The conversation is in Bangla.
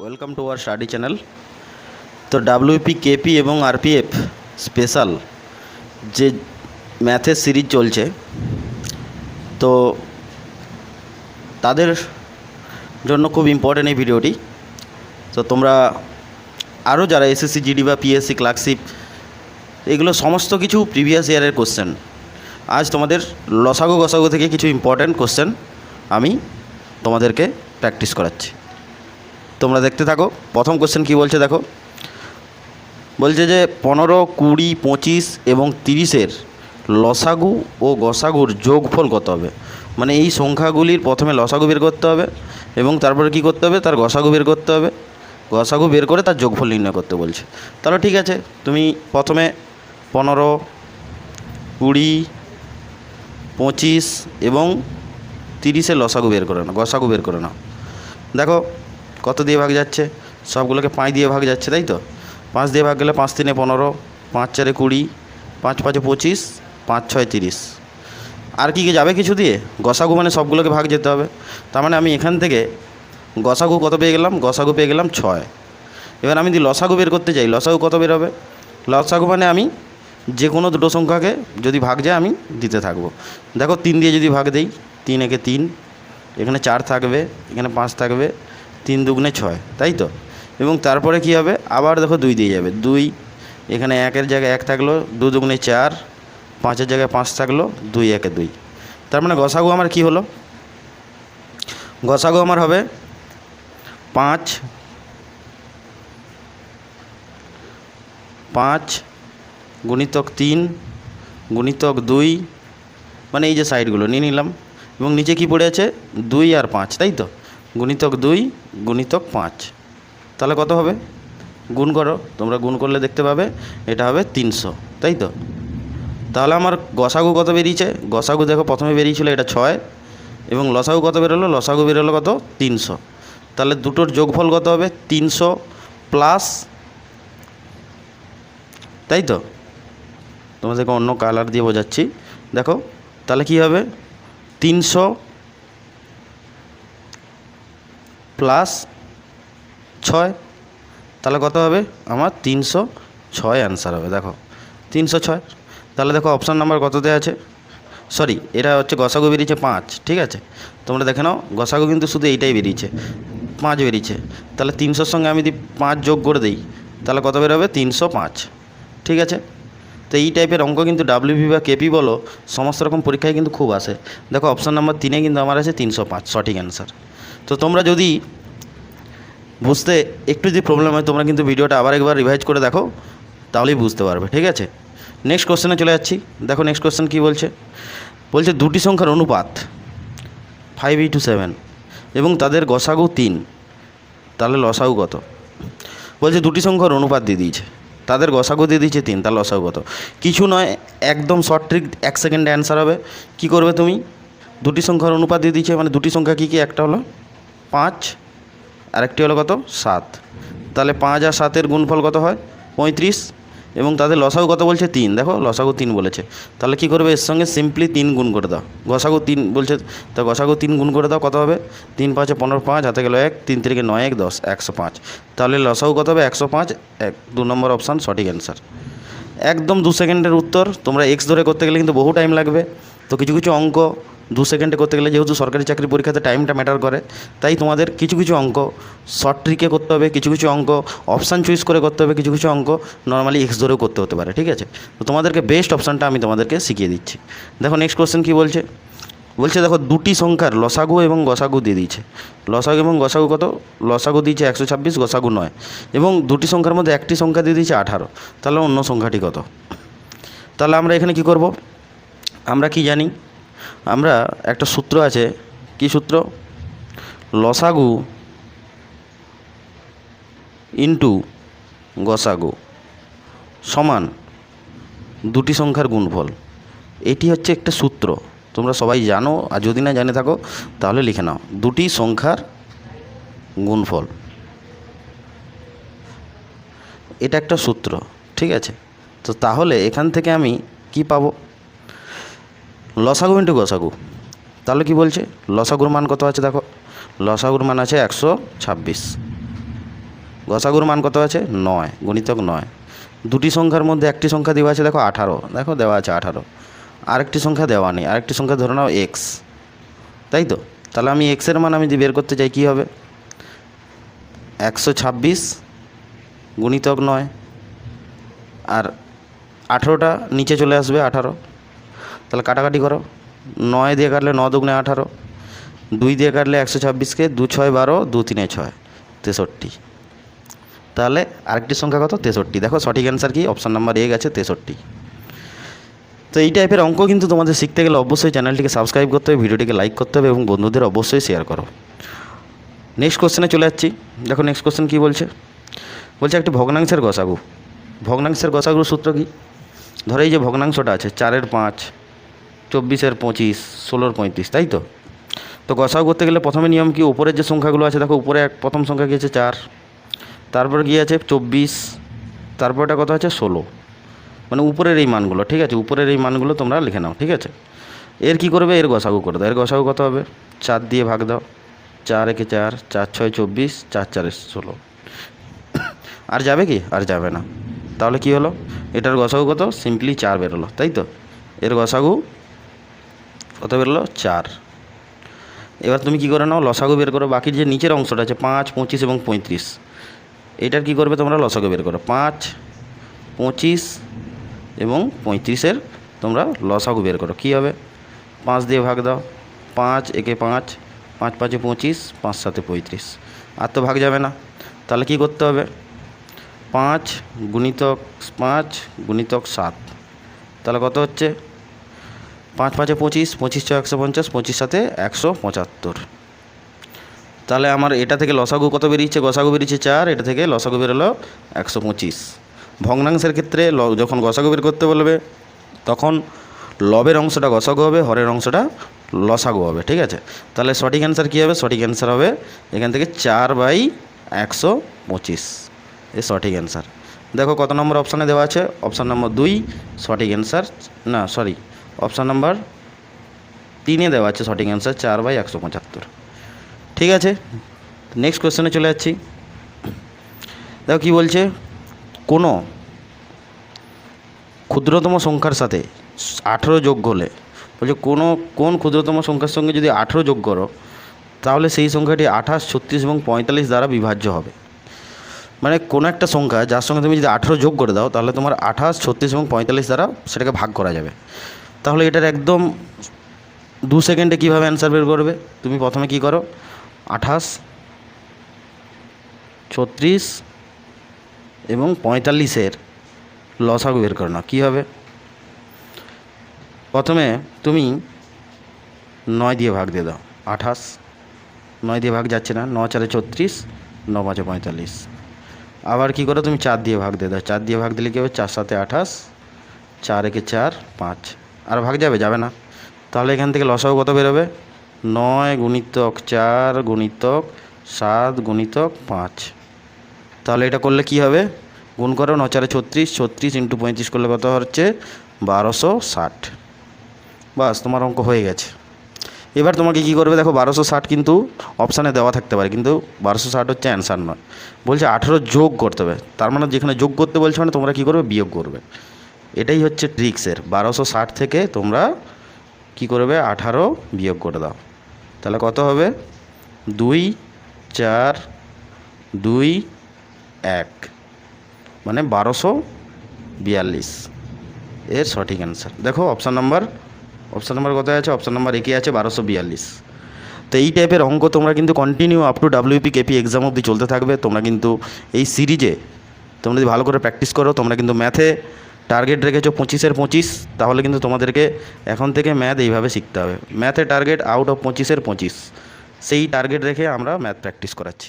Welcome to our study channel তো ডাব্লিউপি কেপি এবং আরপিএফ স্পেশাল যে ম্যাথের সিরিজ চলছে, তো তাদের জন্য খুব ইম্পর্টেন্ট এই ভিডিওটি তো তোমরা আরও যারা এসএসসি জিডি বা পিএসসি ক্লার্কশিপ এগুলো সমস্ত কিছু প্রিভিয়াস ইয়ারের কোশ্চেন আজ তোমাদের লসাগু গসাগু থেকে কিছু ইম্পর্ট্যান্ট কোশ্চেন আমি তোমাদেরকে প্র্যাকটিস করাচ্ছি। তোমরা দেখতে থাকো। প্রথম কোশ্চেন কী বলছে দেখো? বলছে যে, পনেরো, কুড়ি, পঁচিশ এবং তিরিশের লসাগু ও গসাগুর যোগফল কত হবে? মানে এই সংখ্যাগুলির প্রথমে লসাগু বের করতে হবে এবং তারপরে কী করতে হবে? তার গসাগু বের করতে হবে। গসাগু বের করে তার যোগফল নির্ণয় করতে বলছে। তাহলে ঠিক আছে, তুমি প্রথমে পনেরো, কুড়ি, পঁচিশ এবং তিরিশে লসাগু বের করে নাও, গসাগু বের করে নাও। দেখো কত দিয়ে ভাগ যাচ্ছে? সবগুলোকে পাঁচ দিয়ে ভাগ যাচ্ছে, তাই তো? পাঁচ দিয়ে ভাগ গেলে পাঁচ তিনে পনেরো, পাঁচ চারে কুড়ি, পাঁচ পাঁচে পঁচিশ, পাঁচ ছয় তিরিশ। আর কি যাবে কিছু দিয়ে? গসাগু মানে সবগুলোকে ভাগ যেতে হবে। তার মানে আমি এখান থেকে গসাগু কত পেয়ে গেলাম? গসাগু পেয়ে গেলাম ছয়। এবার আমি যদি লসাগু বের করতে চাই, লসাগু কত বের হবে? লসাগু মানে আমি যে কোনো দুটো সংখ্যাকে যদি ভাগ যায়, আমি দিতে থাকব। দেখো তিন দিয়ে যদি ভাগ দেই, তিন একে তিন, এখানে চার থাকবে, এখানে পাঁচ থাকবে তিন দুগুণে ছয়, তাই তো? এবং তারপরে কি হবে? আবার দেখো দুই দিয়ে যাবে, দুই, এখানে একের জায়গায় এক থাকল, দু দুগুণে চার, পাঁচের জায়গায় পাঁচ থাকল, দুই একে দুই। তার মানে গসাগু আমার কি হলো? গসাগু আমার হবে পাঁচ পাঁচ গুণিতক তিন, গুণিতক দুই মানে এই যে সাইডগুলো নিয়ে নিলাম। এবং নিচে কি পড়ে আছে? দুই আর পাঁচ, তাই তো? গুণিতক দুই, গুণিতক পাঁচ। তাহলে কত হবে? গুণ করো, তোমরা গুণ করলে দেখতে পাবে, এটা হবে তিনশো, তাই তো? তাহলে আমার গসাগু কত বেরিয়েছে? গসাগু দেখো প্রথমে বেরিয়েছিল এটা ছয়, এবং লসাগু কত বেরোলো? লসাগু বেরোলো কত? তিনশো। তাহলে দুটোর যোগফল কত হবে? তিনশো প্লাস, তাই তো? তোমাদেরকে অন্য কালার দিয়ে বোঝাচ্ছি। দেখো, তাহলে কি হবে? তিনশো প্লাস ছয়, তাহলে কত হবে? আমার তিনশো ছয় অ্যান্সার হবে, দেখো। তিনশো ছয়, তাহলে দেখো অপশান নাম্বার কততে আছে? সরি এটা হচ্ছে গসাগু বেরিয়েছে পাঁচ, ঠিক আছে? তোমরা দেখে নাও, গসাগু কিন্তু শুধু এইটাই বেরিয়েছে, পাঁচ বেরিয়েছে। তাহলে তিনশোর সঙ্গে আমি যদি পাঁচ যোগ করে দিই, তাহলে কত বেরোবে? তিনশো পাঁচ, ঠিক আছে? তো এই টাইপের অঙ্ক কিন্তু ডাব্লিউপি বা কেপি বলো, সমস্ত রকম পরীক্ষায় কিন্তু খুব আসে। দেখো অপশান নাম্বার তিনে কিন্তু আমার আছে তিনশো পাঁচ, সঠিক অ্যান্সার তো তোমরা যদি বুঝতে একটু যদি প্রবলেম হয়, তোমরা কিন্তু ভিডিওটা আবার একবার রিভাইজ করে দেখো, তাহলেই বুঝতে পারবে, ঠিক আছে? নেক্সট কোশ্চেনে চলে যাচ্ছি। দেখো নেক্সট কোশ্চেন কী বলছে? বলছে, দুটি সংখ্যার অনুপাত ফাইভ ই টু সেভেন এবং তাদের গসাগু তিন, তাহলে লসাগু কত? বলছে, দুটি সংখ্যার অনুপাত দিয়ে দিয়েছে। তাদের গসাগু দিয়ে দিয়েছে তিন তাহলে লসাগু কত? কিছু নয়, একদম শর্ট ট্রিক এক সেকেন্ডে অ্যান্সার হবে। কি করবে তুমি? দুটি সংখ্যার অনুপাত দিয়ে দিচ্ছে মানে দুটি সংখ্যা কী কী? একটা হলো পাঁচ, আরেকটি হলো কত? সাত। তাহলে পাঁচ আর সাতের গুণফল কত হয়? পঁয়ত্রিশ। এবং তাদের লসাগু কত বলছে? তিন। দেখো, লসাগু তিন বলেছে। তাহলে কি করবে? এর সঙ্গে সিম্পলি তিন গুণ করে দাও। গসাগু তিন বলছে, তা গসাগু তিন গুণ করে দাও, কত হবে? তিন পাঁচে পনেরো পাঁচ, হাতে গেলো এক, তিন তিরিকে নয় এক, দশ, একশো পাঁচ। তাহলে লসাগু কত হবে? একশো পাঁচ। এক, দু নম্বর অপশান সঠিক অ্যান্সার একদম দু সেকেন্ডের উত্তর, তোমরা এক্স ধরে করতে গেলে কিন্তু বহু টাইম লাগবে। তো কিছু কিছু অঙ্ক দু সেকেন্ডে করতে গেলে যেহেতু সরকারি চাকরি পরীক্ষাতে টাইমটা ম্যাটার করে, তাই তোমাদের কিছু কিছু অঙ্ক শর্ট ট্রিকে করতে হবে, কিছু কিছু অঙ্ক অপশান চুজ করে করতে হবে, কিছু কিছু অঙ্ক নর্মালি এক্স ধরেও করতে হতে পারে, ঠিক আছে? তো তোমাদেরকে বেস্ট অপশানটা আমি তোমাদেরকে শিখিয়ে দিচ্ছি। দেখো নেক্সট কোশ্চেন কী বলছে? বলছে দেখো দুটি সংখ্যার লসাগু এবং গসাগু দিয়ে দিয়েছে। লসাগু এবং গসাগু কত? লসাগু দিয়েছে একশো ছাব্বিশ, গসাগু নয়। এবং দুটি সংখ্যার মধ্যে একটি সংখ্যা দিয়ে দিয়েছে আঠারো। তাহলে অন্য সংখ্যাটি কত? তাহলে আমরা এখানে কি করব? আমরা কি জানি? আমরা একটা সূত্র আছে। কি সূত্র? লসাগু ইন্টু গসাগু সমান দুটি সংখ্যার গুণফল। এটি হচ্ছে একটা সূত্র। তোমরা সবাই জানো, আর যদি না জানে থাকো, তাহলে লিখে নাও। দুটি সংখ্যার গুণফল। এটা একটা সূত্র, ঠিক আছে? তো তাহলে এখান থেকে আমি কি পাবো? লসাগু ইন্টু গসাগু। তাহলে কি বলছে? লসাগুর মান কত আছে দেখো? লসাগুর মান আছে একশো ছাব্বিশ। গসাগুর মান কত আছে? নয়, গুণিতক নয়। দুটি সংখ্যার মধ্যে একটি সংখ্যা দেওয়া আছে, দেখো আঠারো। দেখো দেওয়া আছে আঠারো। আরেকটি সংখ্যা দেওয়া নেই। আরেকটি সংখ্যা ধরে নাও এক্স তাই তো? তাহলে আমি এক্সের মান আমি বের করতে চাই, কী হবে? একশো ছাব্বিশ গুণিতক নয়। আর আঠেরোটা নিচে চলে আসবে, আঠারো। তাহলে কাটাকাটি করো। নয় দিয়ে কাটলে ন দুগুণে আঠারো, দুই দিয়ে কাটলে একশো ছাব্বিশকে দু ছয় বারো, দু তিনে ছয়, তেষট্টি। তাহলে আরেকটি সংখ্যা কত? তেষট্টি। দেখো সঠিক অ্যান্সার কি? অপশান নাম্বার এ গেছে তেষট্টি। তো এই টাইপের অঙ্ক কিন্তু তোমাদের শিখতে গেলে অবশ্যই চ্যানেলটিকে সাবস্ক্রাইব করতে হবে, ভিডিওটিকে লাইক করতে হবে এবং বন্ধুদের অবশ্যই শেয়ার করো। নেক্সট কোশ্চেনে চলে যাচ্ছি। দেখো নেক্সট কোশ্চেন কী বলছে? বলছে একটি ভগ্নাংশের গসাগু। ভগ্নাংশের গসাগুর সূত্র কী? ধরো এই যে ভগ্নাংশটা আছে, চারের পাঁচ চব্বিশের পঁচিশ ষোলোর পঁয়ত্রিশ, তাই তো? তো গসাগু করতে গেলে প্রথমে নিয়ম কি, উপরের যে সংখ্যাগুলো আছে, দেখো উপরে এক, প্রথম সংখ্যা আছে চার, তারপর কি আছে চব্বিশ, তারপরটা কত আছে ষোলো। মানে উপরের এই মানগুলো, ঠিক আছে? উপরের এই মানগুলো তোমরা লিখে নাও, ঠিক আছে? এর কি করবে? এর গসাগু করে দাও। এর গসাগু কত হবে? চার দিয়ে ভাগ দাও। চার একে চার চার ছয় চব্বিশ, চার চারে ষোলো। আর যাবে কি? আর যাবে না। তাহলে কি হলো? এটার গসাগু কত? সিম্পলি চার বেরোলো, তাই তো? এর গসাগু কত বেরোলো? চার। এবার তুমি কি করে নাও? লসাগু বের করো। বাকি যে নিচের অংশটা আছে, পাঁচ, পঁচিশ এবং পঁয়ত্রিশ। এটার কি করবে তোমরা? লসাগু বের করো। পাঁচ, পঁচিশ এবং পঁয়ত্রিশের তোমরা লসাগু বের করো। কী হবে? পাঁচ দিয়ে ভাগ দাও। পাঁচ একে পাঁচ পাঁচ পাঁচে পঁচিশ, পাঁচ সাতে পঁয়ত্রিশ। আর তো ভাগ যাবে না। তাহলে কি করতে হবে? পাঁচ গুণিতক পাঁচ গুণিতক সাত। তাহলে কত হচ্ছে? পাঁচ পাঁচে পঁচিশ পঁচিশ ছয় একশো পঞ্চাশ, পঁচিশ সাথে একশো পঁচাত্তর। তাহলে আমার এটা থেকে লসাগু কত বেরিয়েছে? গসাগু বেরিয়েছে চার, এটা থেকে লসাগু বেরোলো একশো পঁচিশ। ভগ্নাংশের ক্ষেত্রে যখন গসাগু বের করতে বলবে, তখন লবের অংশটা গসাগু হবে, হরের অংশটা লসাগু হবে, ঠিক আছে? তাহলে সঠিক অ্যান্সার কী হবে? সঠিক অ্যান্সার হবে এখান থেকে চার বাই একশো পঁচিশ। এ সঠিক অ্যান্সার দেখো কত নম্বর অপশানে দেওয়া আছে? অপশান নম্বর দুই, সঠিক অ্যান্সার না সরি অপশান নাম্বার তিনে দেওয়া আছে সঠিক অ্যান্সার, চার বাই একশো পঁচাত্তর। ঠিক আছে? নেক্সট কোশ্চেনে চলে যাচ্ছি। দেখো কী বলছে? কোনো ক্ষুদ্রতম সংখ্যার সাথে আঠেরো যোগ হলে বলছে কোনো, কোন ক্ষুদ্রতম সংখ্যার সঙ্গে যদি আঠেরো যোগ করো, তাহলে সেই সংখ্যাটি আঠাশ, ছত্রিশ এবং পঁয়তাল্লিশ দ্বারা বিভাজ্য হবে। মানে কোনো একটা সংখ্যা, যার সঙ্গে তুমি যদি আঠেরো যোগ করে দাও, তাহলে তোমার আঠাশ, ছত্রিশ এবং পঁয়তাল্লিশ দ্বারা সেটাকে ভাগ করা যাবে। তাহলে এটার একদম দু সেকেন্ডে কীভাবে অ্যান্সার বের করবে? তুমি প্রথমে কী করো? আঠাশ, ছত্রিশ এবং পঁয়তাল্লিশের লসাগু বের করো নাও। কী হবে? প্রথমে তুমি নয় দিয়ে ভাগ দিয়ে দাও। আঠাশ, নয় দিয়ে ভাগ যাচ্ছে না। ন চারে ছত্রিশ ন পাঁচে পঁয়তাল্লিশ। আবার কী করো? তুমি চার দিয়ে ভাগ দিয়ে দাও। চার দিয়ে ভাগ দিলে কী হবে? চার সাথে আঠাশ, চার একে চার, পাঁচ। আর ভাগ যাবে যাবে না। তাহলে এখান থেকে লসাগু কত বেরোবে? নয় গুণিতক চার গুণিতক সাত গুণিতক পাঁচ। তাহলে এটা করলে কি হবে? গুণ করো ন চারে ছত্রিশ ছত্রিশ ইন্টু পঁয়ত্রিশ করলে কত হচ্ছে? বারোশো ষাট। বাস, তোমার অঙ্ক হয়ে গেছে। এবার তোমাকে কী করবে দেখো, বারোশো ষাট কিন্তু অপশানে দেওয়া থাকতে পারে, কিন্তু বারোশো ষাট হচ্ছে অ্যান্সার নয়। বলছে আঠেরো যোগ করতে হবে। তার মানে যেখানে যোগ করতে বলছে মানে তোমরা কী করবে? বিয়োগ করবে। এটাই হচ্ছে ট্রিক্সের। বারোশো ষাট থেকে তোমরা কী করবে? আঠারো বিয়োগ করে দাও। তাহলে কত হবে? দুই, চার, দুই, এক। মানে বারোশো বিয়াল্লিশ। এর সঠিক অ্যান্সার দেখো অপশান নাম্বার অপশান নাম্বার কোথায় আছে? অপশান নাম্বার একে আছে? বারোশো বিয়াল্লিশ। তো এই টাইপের অঙ্ক তোমরা কিন্তু continue up to WP KP exam অবধি চলতে থাকবে। তোমরা কিন্তু এই সিরিজে তোমরা যদি ভালো করে প্র্যাকটিস করো, তোমরা কিন্তু ম্যাথে টার্গেট রেখেছো পঁচিশের পঁচিশ, তাহলে কিন্তু তোমাদেরকে এখন থেকে ম্যাথ এইভাবে শিখতে হবে। ম্যাথে টার্গেট আউট অফ পঁচিশের পঁচিশ, সেই টার্গেট রেখে আমরা ম্যাথ প্র্যাকটিস করাচ্ছি।